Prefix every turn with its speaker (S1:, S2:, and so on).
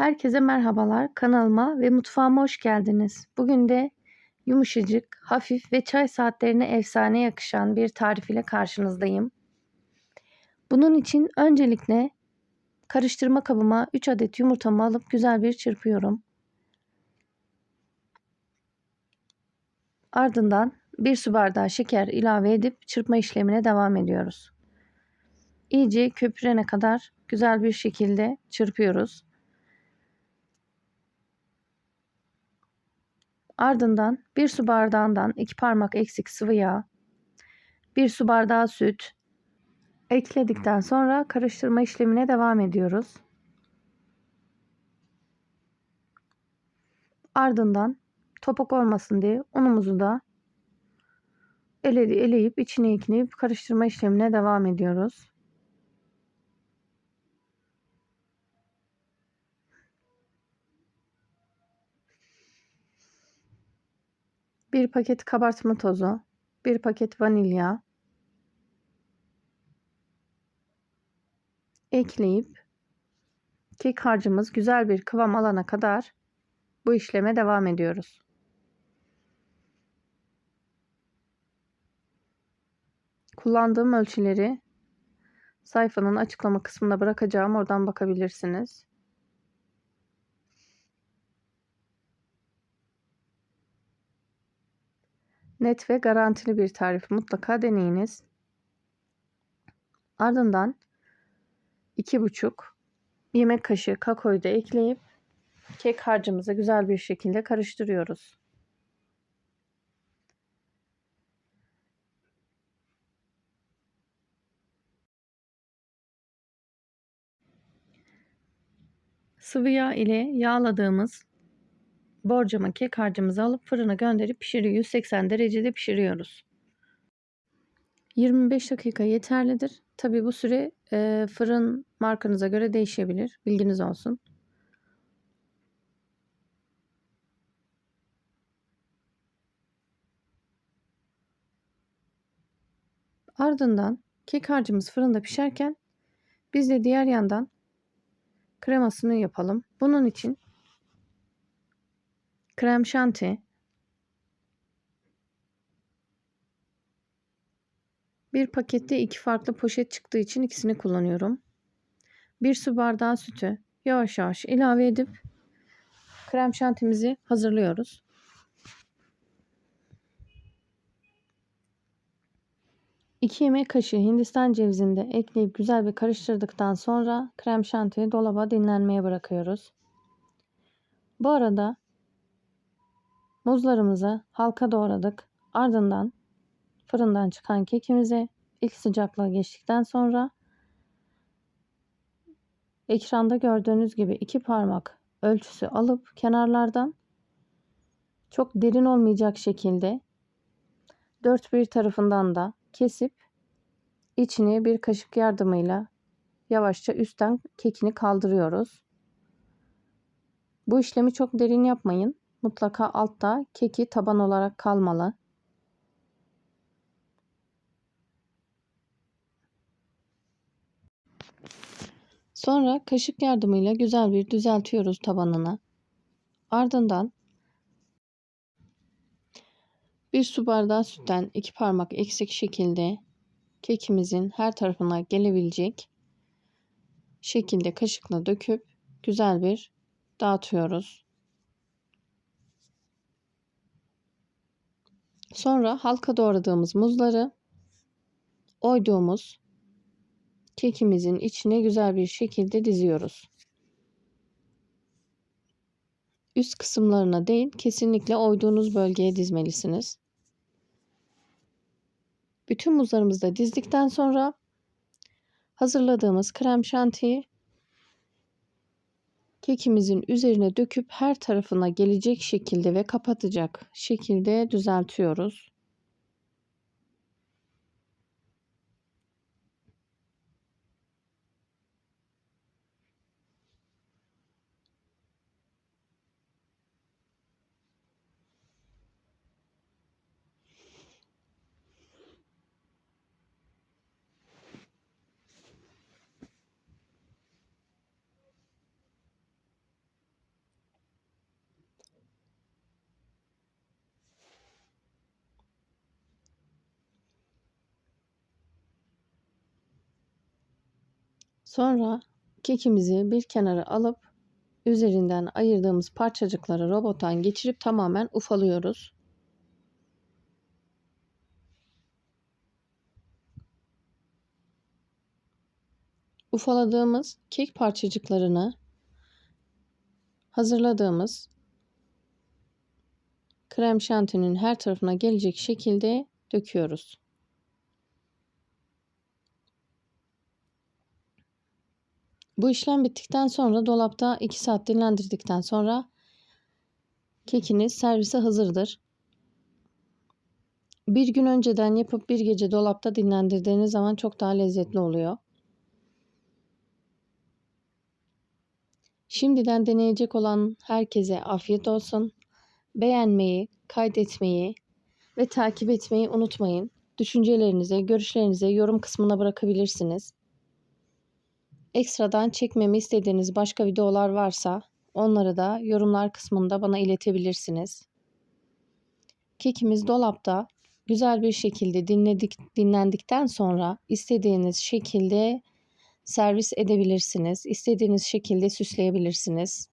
S1: Herkese merhabalar. Kanalıma ve mutfağıma hoş geldiniz. Bugün de yumuşacık, hafif ve çay saatlerine efsane yakışan bir tarif ile karşınızdayım. Bunun için öncelikle karıştırma kabıma 3 adet yumurtamı alıp güzel bir çırpıyorum. Ardından 1 su bardağı şeker ilave edip çırpma işlemine devam ediyoruz. İyice köpürene kadar güzel bir şekilde çırpıyoruz. Ardından bir su bardağından iki parmak eksik sıvı yağ, bir su bardağı süt ekledikten sonra karıştırma işlemine devam ediyoruz. Ardından topak olmasın diye unumuzu da ele, eleyip içine ekleyip karıştırma işlemine devam ediyoruz. Bir paket kabartma tozu, bir paket vanilya ekleyip kek harcımız güzel bir kıvam alana kadar bu işleme devam ediyoruz. Kullandığım ölçüleri sayfanın açıklama kısmına bırakacağım. Oradan bakabilirsiniz. Net ve garantili bir tarif mutlaka deneyiniz. Ardından 2,5 yemek kaşığı kakaoyu da ekleyip kek harcımızı güzel bir şekilde karıştırıyoruz. Sıvı yağ ile yağladığımız borcama kek harcımızı alıp fırına gönderip pişiriyor. 180 derecede pişiriyoruz. 25 dakika yeterlidir. Tabi bu süre e, fırın markanıza göre değişebilir. Bilginiz olsun. Ardından kek harcımız fırında pişerken biz de diğer yandan kremasını yapalım. Bunun için krem şanti, bir pakette iki farklı poşet çıktığı için ikisini kullanıyorum. Bir su bardağı sütü yavaş yavaş ilave edip krem şantimizi hazırlıyoruz. İki yemek kaşığı hindistan cevizini de ekleyip güzel bir karıştırdıktan sonra krem şantiyi dolaba dinlenmeye bırakıyoruz. Bu arada Muzlarımızı halka doğradık. Ardından fırından çıkan kekimizi ilk sıcaklığa geçtikten sonra ekranda gördüğünüz gibi iki parmak ölçüsü alıp kenarlardan çok derin olmayacak şekilde dört bir tarafından da kesip içini bir kaşık yardımıyla yavaşça üstten kekini kaldırıyoruz. Bu işlemi çok derin yapmayın mutlaka altta keki taban olarak kalmalı. Sonra kaşık yardımıyla güzel bir düzeltiyoruz tabanını. Ardından bir su bardağı sütten iki parmak eksik şekilde kekimizin her tarafına gelebilecek şekilde kaşıkla döküp güzel bir dağıtıyoruz. Sonra halka doğradığımız muzları oyduğumuz kekimizin içine güzel bir şekilde diziyoruz. Üst kısımlarına değil, kesinlikle oyduğunuz bölgeye dizmelisiniz. Bütün muzlarımızı da dizdikten sonra hazırladığımız krem şantiyi kekimizin üzerine döküp her tarafına gelecek şekilde ve kapatacak şekilde düzeltiyoruz. Sonra kekimizi bir kenara alıp üzerinden ayırdığımız parçacıkları robottan geçirip tamamen ufalıyoruz. Ufaladığımız kek parçacıklarını hazırladığımız krem şantinin her tarafına gelecek şekilde döküyoruz. Bu işlem bittikten sonra dolapta 2 saat dinlendirdikten sonra kekiniz servise hazırdır. Bir gün önceden yapıp bir gece dolapta dinlendirdiğiniz zaman çok daha lezzetli oluyor. Şimdiden deneyecek olan herkese afiyet olsun. Beğenmeyi, kaydetmeyi ve takip etmeyi unutmayın. Düşüncelerinizi, görüşlerinizi yorum kısmına bırakabilirsiniz. Ekstradan çekmemi istediğiniz başka videolar varsa onları da yorumlar kısmında bana iletebilirsiniz. Kekimiz dolapta güzel bir şekilde dinledik, dinlendikten sonra istediğiniz şekilde servis edebilirsiniz. İstediğiniz şekilde süsleyebilirsiniz.